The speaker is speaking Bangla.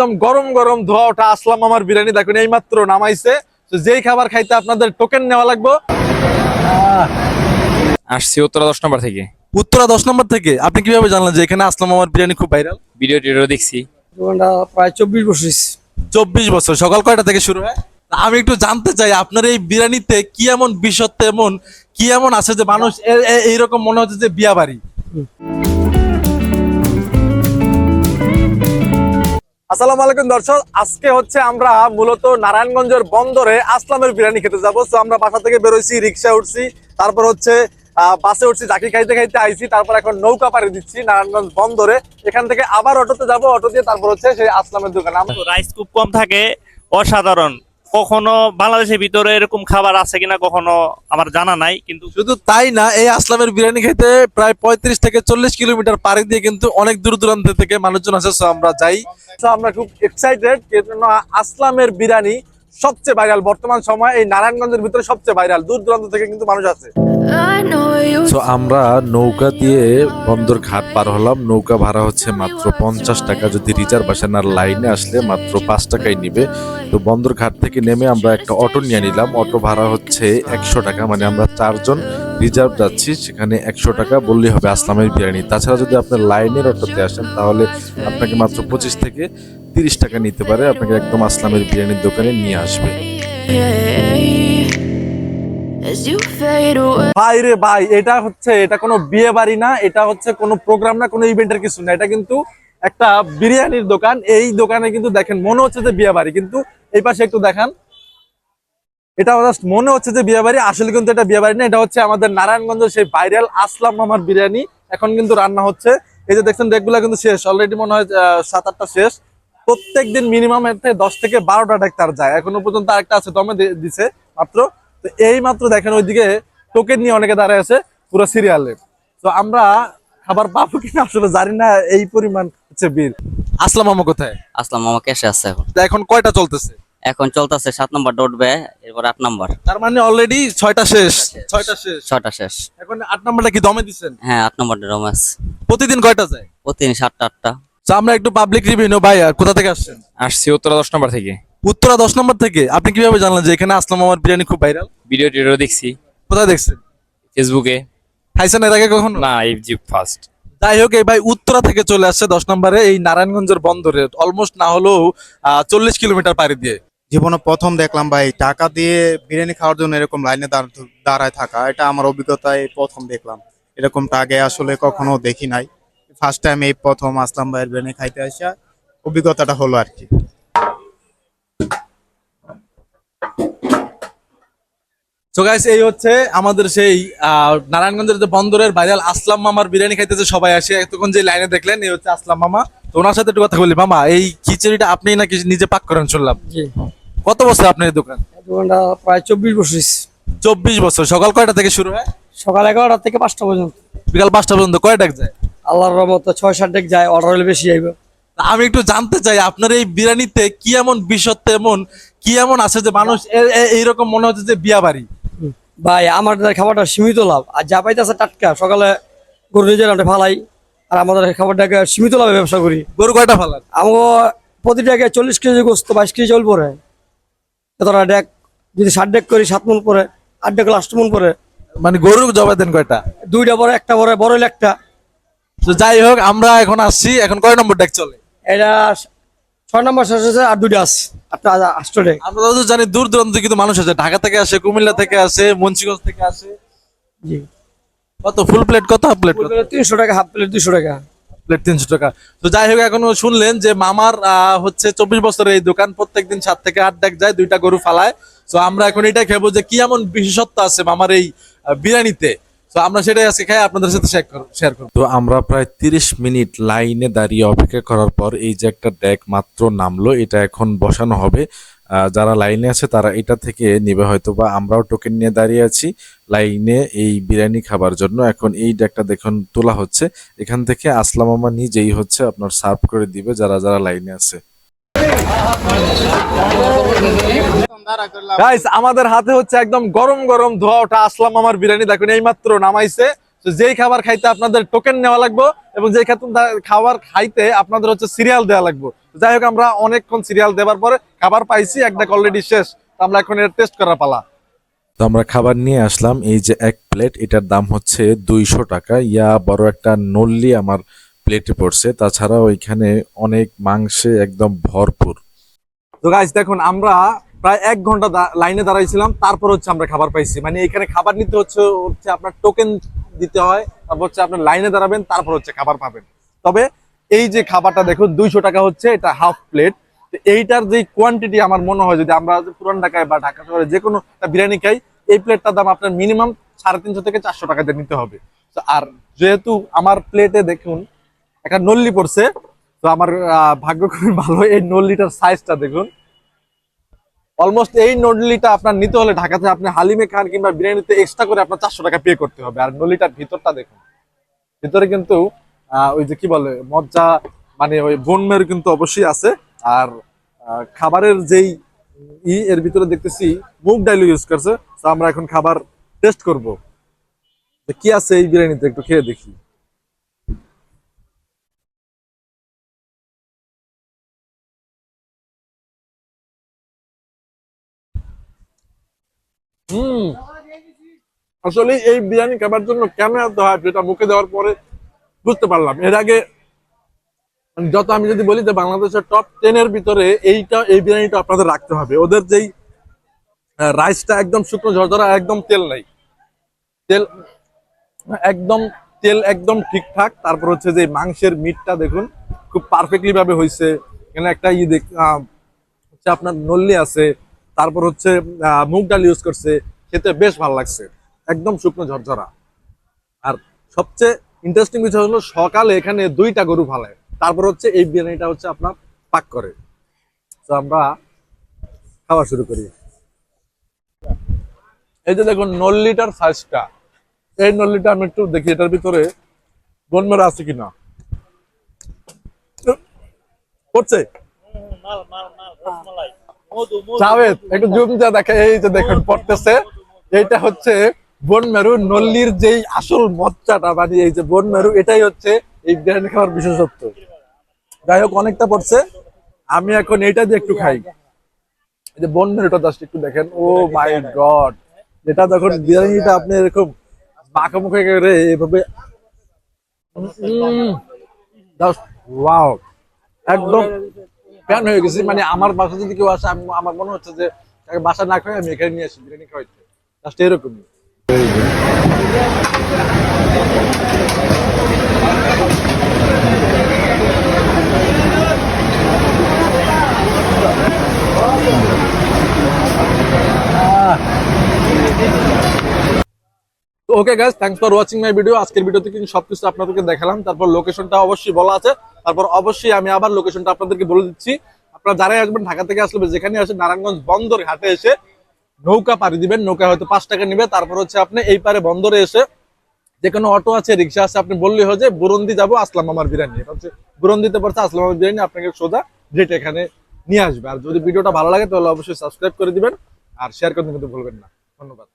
একদম গরম গরম ধোয়া ওঠা আসলাম আমার বিরিয়ানি। দেখুন এই মাত্র নামাইছে। তো যেই খাবার খাইতে আপনাদের টোকেন নেওয়া লাগবে। আসছি উত্তরা দশ নম্বর থেকে। উত্তরা দশ নম্বর থেকে। আপনি কীভাবে জানলেন যে এখানে আসলাম আমার বিরিয়ানি খুব ভাইরাল ভিডিও টিডিও দেখছি প্রায় চব্বিশ বছর চব্বিশ বছর। সকাল কয়টা থেকে শুরু হয়? আমি একটু জানতে চাই আপনার এই বিরিয়ানিতে কি এমন বিশ্বত্ব এমন কি এমন আছে যে মানুষ এইরকম মনে হচ্ছে যে বিয়া বাড়ি? আসসালামু আলাইকুম দর্শক, আজকে হচ্ছে আমরা মূলত নারায়ণগঞ্জের বন্দরে আসলামের বিরিয়ানি খেতে যাব। তো আমরা বাসা থেকে বেরোইছি রিক্সা উঠছি, তারপর হচ্ছে বাসে উঠছি, চাকরি খাইতে খাইতে আইছি, তারপর এখন নৌকা পাড়ি দিচ্ছি নারায়ণগঞ্জ বন্দরে। এখান থেকে আবার অটোতে যাব, অটো দিয়ে তারপর হচ্ছে সেই আসলামের দোকান। রাইস খুব কম থাকে, অসাধারণ। কখনো বাংলাদেশের ভিতরে এরকম খাবার আছে কিনা কখনো আমার জানা নাই কিন্তু শুধু তাই না এই আসলামের বিরিয়ানি খেতে প্রায় পঁয়ত্রিশ থেকে চল্লিশ কিলোমিটার পারে দিয়ে কিন্তু অনেক দূর দূরান্ত থেকে মানুষজন আসে আমরা যাই। আমরা খুব এক্সাইটেড আসলামের বিরিয়ানি সবচেয়ে ভাইরাল বর্তমান সময় এই নারায়ণগঞ্জের ভিতরে সবচেয়ে ভাইরাল দূর দূরান্ত থেকে কিন্তু মানুষ আছে। তো আমরা নৌকা দিয়ে বন্দর ঘাট পার হলাম। নৌকা ভাড়া হচ্ছে মাত্র পঞ্চাশ টাকা। যদি রিজার্ভেশন আসেন আর লাইনে আসলে মাত্র পাঁচ টাকায় নিবে। তো বন্দর ঘাট থেকে নেমে আমরা একটা অটো নিয়ে নিলাম। অটো ভাড়া হচ্ছে একশো টাকা মানে আমরা চারজন রিজার্ভ যাচ্ছি, সেখানে একশো টাকা বললেই হবে আসলামের বিরিয়ানি। তাছাড়া যদি আপনার লাইনের অটোতে আসেন, তাহলে আপনাকে মাত্র পঁচিশ থেকে তিরিশ টাকা নিতে পারে, আপনাকে একদম আসলামের বিরিয়ানির দোকানে নিয়ে আসবে। ভাই রে ভাই, এটা হচ্ছে, এটা কোনো বিয়ে বাড়ি না, এটা হচ্ছে কোনো প্রোগ্রাম না, কোনো ইভেন্টের কিছু না, এটা কিন্তু একটা বিরিয়ানির দোকান। এই দোকানে কিন্তু দেখেন, মনে হচ্ছে যে বিয়ে বাড়ি, কিন্তু এই পাশে একটু দেখান। এটা জাস্ট মনে হচ্ছে যে বিয়ে বাড়ি আসলে কিন্তু এটা বিয়ে বাড়ি না এটা হচ্ছে আমাদের নারায়ণগঞ্জের সেই ভাইরাল আসলাম মামার বিরিয়ানি। এখন কিন্তু রান্না হচ্ছে। এই যে দেখছেন ডেকগুলো কিন্তু শেষ। অলরেডি মনে হয় সাত আটটা শেষ। প্রত্যেক দিন মিনিমাম দশ থেকে বারোটা ডেক তার যায়। এখনও পর্যন্ত আরেকটা আছে দমে দিছে মাত্র। তো এই মাত্র দেখেন ওইদিকে টোকেন নিয়ে অনেকে দাঁড়ায় আছে পুরো সিরিয়ালে তো আমরা খাবার পাবো কিনা আসলে জানি না এই পরিমাণ হচ্ছে বীর আসলাম মামা কোথায়? আসলাম মামা ক্যাশে আছে এখন। এখন কয়টা চলতেছে? এখন চলতেছে সাত নম্বর উঠবে এরপর আট নম্বর। তার মানে অলরেডি ছয়টা শেষ ছয়টা শেষ। ছয়টা শেষ। এখন আট নম্বরটা কি দমে দিচ্ছেন? হ্যাঁ আট নম্বর রোমাস প্রতিদিন কয়টা যায়? প্রতিদিন সাতটা আটটা। তো আমরা একটু পাবলিক রিভিউ নেব ভাই কোথা থেকে আসছেন? আসছি উত্তরা দশ নম্বর থেকে। উত্তরা দশ নম্বর থেকে? আপনি কীভাবে জানলেন যে এখানে আসলাম আমার বিরিয়ানি খুব ভাইরাল ভিডিও টিডিও দেখছি। কোথায় দেখছেন? ফেসবুকে খাইছেন এর আগে কখনো? না এই জি ফার্স্ট যাই হোক এই ভাই উত্তরা থেকে চলে আসছে দশ নম্বরে এই নারায়ণগঞ্জের বন্দরে অলমোস্ট না হলেও চল্লিশ কিলোমিটার পাড়ি দিয়ে। জীবনে প্রথম দেখলাম ভাই টাকা দিয়ে বিরিয়ানি খাওয়ার জন্য এরকম লাইনে দাঁড়ায় থাকা এটা আমার অভিজ্ঞতায় প্রথম দেখলাম। এরকমটা আগে আসলে কখনো দেখি নাই। ফার্স্ট টাইম এই প্রথম আসলাম ভাইয়ের বিরিয়ানি খাইতে আসা অভিজ্ঞতাটা হলো আর কি। তো গাইস এই হচ্ছে আমাদের সেই আহ, নারায়ণগঞ্জের যে বন্দরের ভাইরাল আসলাম মামার বিরিয়ানি খাইতেছে সবাই আসে। এতক্ষণ যে লাইনে দেখলেন এই হচ্ছে আসলাম মামা। তো ওনার সাথে একটু কথা বলি। মামা এই খিচুড়িটা আপনি নাকি নিজে পাক করেন শুনলাম? জি। কত বছর আপনার এই দোকান? দোকানটা প্রায় চব্বিশ বছর চব্বিশ বছর। সকাল কয়টা থেকে শুরু হয়? সকাল এগারোটা থেকে পাঁচটা পর্যন্ত। বিকাল পাঁচটা পর্যন্ত কয় ডাক যায়? আল্লাহর রহমতে ছয় সাত ডেক যায় অর্ডার হলে বেশি আইবে। তা আমি একটু জানতে চাই আপনার এই বিরিয়ানিতে কি এমন বিশ্বত্ব এমন কি এমন আছে যে মানুষ এইরকম মনে হচ্ছে যে বিয়া বাড়ি? ভাই আমাদের খাবারটা সীমিত লাভ আর যা পাইতেছে টাটকা সকালে গরু নিজের আমরা ফালাই আর আমাদের খাবারটাকে সীমিত লাভে ব্যবসা করি। গরু কয়টা ফালান আমাকে প্রতিটাকে চল্লিশ কেজি গোস্ত বাইশ কেজি চল পরে। এতটা ডেক যদি ষাট ডেক করি সাত মন পরে আট ডেক লাস্ট মন পরে। মানে গরু জবাই দেন কয়টা? দুইটা পরে একটা বড় হইলে একটা। তো যাই হোক আমরা এখন আসছি এখন কয় নম্বর ডেক চলে? এটা ছয় নম্বর শেষ হয়েছে আর দুইটা আছে আটটা আষ্ট ডেক। আমরা তো জানি দূর দূরান্ত কিন্তু মানুষ আছে ঢাকা থেকে আসে কুমিল্লা থেকে আসে মুন্সিগঞ্জ থেকে আসে। জি। কত ফুল প্লেট কত হাফ প্লেট কত? তিনশো টাকা হাফ প্লেট দুশো টাকা। প্লেট তিনশো টাকা। তো যাই হোক, এখনও শুনলেন যে মামার হচ্ছে চব্বিশ বছরের এই দোকান, প্রত্যেকদিন সাত থেকে আট ডাক যায়, দুইটা গরু ফালায়। তো আমরা এখন এটা খেবো যে কি এমন বিশেষত্ব আছে মামার এই বিরিয়ানিতে। তো আমরা সেটাই আজকে খাই, আপনাদের সাথে শেয়ার করব। তো আমরা প্রায় তিরিশ মিনিট লাইনে দাঁড়িয়ে অপেক্ষা করার পর এই যে একটা ডেক মাত্র নামলো, এটা এখন বসানো হবে। যারা লাইনে আছে, তারা এটা থেকে নেবে হয়তো বা আমরাও টোকেন নিয়ে দাঁড়িয়ে আছি লাইনে এই বিরিয়ানি খাবার জন্য। এখন এই ডেকটা দেখুন, তোলা হচ্ছে। এখান থেকে আসলাম মামা নিজেই হচ্ছে আপনার সার্ভ করে দিবে যারা যারা লাইনে আছে। আমাদের হাতে হচ্ছে একদম গরম গরম ধোয়া ওঠা আসলাম আমার বিরিয়ানি। দেখুন এই মাত্র নামাইছে যেই খাবার খাইতে আপনাদের টোকেন নেওয়া লাগবে এবং যেই খাতুন খাবার খাইতে আপনাদের হচ্ছে সিরিয়াল দেওয়া লাগবে। যাই হোক আমরা অনেকক্ষণ সিরিয়াল দেওয়ার পরে খাবার পাইছি একটা অলরেডি শেষ। তো আমরা এখন এর টেস্ট করার পালা। তো আমরা খাবার নিয়ে আসলাম এই যে এক প্লেট এটার দাম হচ্ছে দুইশো টাকা। ইয়া বড় একটা নল্লি আমার প্লেটে পড়ছে তাছাড়া ওইখানে অনেক মাংসে একদম ভরপুর। তো গাইস দেখুন আমরা প্রায় এক ঘণ্টা লাইনে দাঁড়াইছিলাম তারপর হচ্ছে আমরা খাবার পাইছি। মানে এখানে খাবার নিতে হচ্ছে হচ্ছে আপনার টোকেন দিতে হয় তারপর হচ্ছে আপনার লাইনে দাঁড়াবেন তারপর হচ্ছে খাবার পাবেন। তবে এই যে খাবারটা দেখুন, দুইশো টাকা হচ্ছে, এটা হাফ প্লেট এইটার যে কোয়ান্টিটি আমার মনে হয়, যদি আমরা পুরান ঢাকায় বা ঢাকা শহরে যে কোনো বিরিয়ানি খাই, এই প্লেটটার দাম আপনার মিনিমাম সাড়ে তিনশো থেকে চারশো টাকা দিয়ে নিতে হবে। আর যেহেতু আমার প্লেটে দেখুন, একটা নল্লি পড়ছে, তো আমার ভাগ্য খুবই ভালো, এই নল্লিটার সাইজটা দেখুন। অলমোস্ট এই নলিটা আপনার নিতে হলে ঢাকাতে আপনি হালিমে খান কিংবা বিরিয়ানিতে এক্সট্রা করে আপনার চারশো টাকা পে করতে হবে। আর নলিটার ভিতরটা দেখুন, ভিতরে কিন্তু ওই যে কি বলে, মজ্জা মানে ওই বোনমের কিন্তু অবশ্যই আছে। আর খাবারের যেই ই, এর ভিতরে দেখতেছি মুগ ডাইল ইউজ করছে। তো আমরা এখন খাবার টেস্ট করব। কি আছে এই বিরিয়ানিতে একটু খেয়ে দেখি। হুম। আসলে এই বিরিয়ানি খাবার জন্য কেন এত হয় যেটা মুখে দেওয়ার পরে বুঝতে পারলাম। এর আগে মানে যত আমি যদি বলি যে বাংলাদেশের টপ টেন এর ভিতরে এইটা, এই বিরিয়ানিটা আপনাদের রাখতে হবে। ওদের যেই রাইসটা একদম শুকনো ঝরঝরা, একদম তেল নাই। তেল, একদম তেল একদম ঠিকঠাক। তারপর হচ্ছে যে মাংসের মিটটা দেখুন, খুব পারফেক্টলি ভাবে হয়েছে এখানে একটা ই দেখ হচ্ছে আপনার নল্লি আছে। তারপর হচ্ছে মুগ ডাল ইউজ করছে। খেতে বেশ ভালো লাগছে। একদম শুকনো ঝরঝরা। আর সবচেয়ে ইন্টারেস্টিং বিষয় হলো সকালে এখানে দুইটা গরু ফালায় তারপর হচ্ছে এই বিরিয়ানিটা হচ্ছে আপনার পাক করে। তো আমরা খাওয়া শুরু করি। এই যে দেখুন নল্লিটার সাইজটা এই নল্লিটা আমি একটু দেখি এটার ভিতরে বনমেরা আছে কিনা? করছে জাভেদ একটু জুম দিয়ে দেখে এই যে দেখুন পড়তেছে। এইটা হচ্ছে বন মেরু নল্লির যেই আসল মজ্জাটা মানে এই যে বন মেরু, এটাই হচ্ছে এই বিরিয়ানি খাওয়ার বিশেষত্ব। যাই হোক, অনেকটা পড়ছে। আমি এখন এইটা দিয়ে একটু খাই। এই যে বন মেরুটা জাস্ট একটু দেখেন। Oh my God! যেটা যখন বিরিয়ানিটা আপনি এরকম মাখা মুখে করে এভাবে ওয়াও একদম ফ্যান হয়ে গেছি। মানে আমার বাসা যদি কেউ আসে আমার মনে হচ্ছে যে বাসা না খাই আমি এখানে নিয়ে আসি, বিরিয়ানি খাওয়াইতে। জাস্ট এরকমই। Okay guys thanks for watching my video আজকের ভিডিওতে কিন্তু সবকিছু আপনাদেরকে দেখালাম। তারপর লোকেশনটা অবশ্যই বলা আছে। তারপর অবশ্যই আমি আবার লোকেশনটা আপনাদেরকে বলে দিচ্ছি। আপনারা যারাই আসবেন, ঢাকা থেকে আসলে যেখানে আসেন নারায়ণগঞ্জ বন্দর ঘাটে এসে নৌকা পাড়ি দিবেন নৌকা হয়তো পাঁচ টাকা নিবে, তারপর হচ্ছে আপনি এই পারে বন্দরে এসে যে কোনো অটো আছে, রিক্সা আছে, আপনি বললেই হয় যে বুরন্দি যাব, আসলাম আমার বিরিয়ানি। হচ্ছে বুরন্দিতে পড়ছে, আসলাম আমার বিরিয়ানি, আপনাকে সোজা ডেট এখানে নিয়ে আসবে। আর যদি ভিডিওটা ভালো লাগে, তাহলে অবশ্যই সাবস্ক্রাইব করে দিবেন, আর শেয়ার করতে কিন্তু ভুলবেন না। ধন্যবাদ।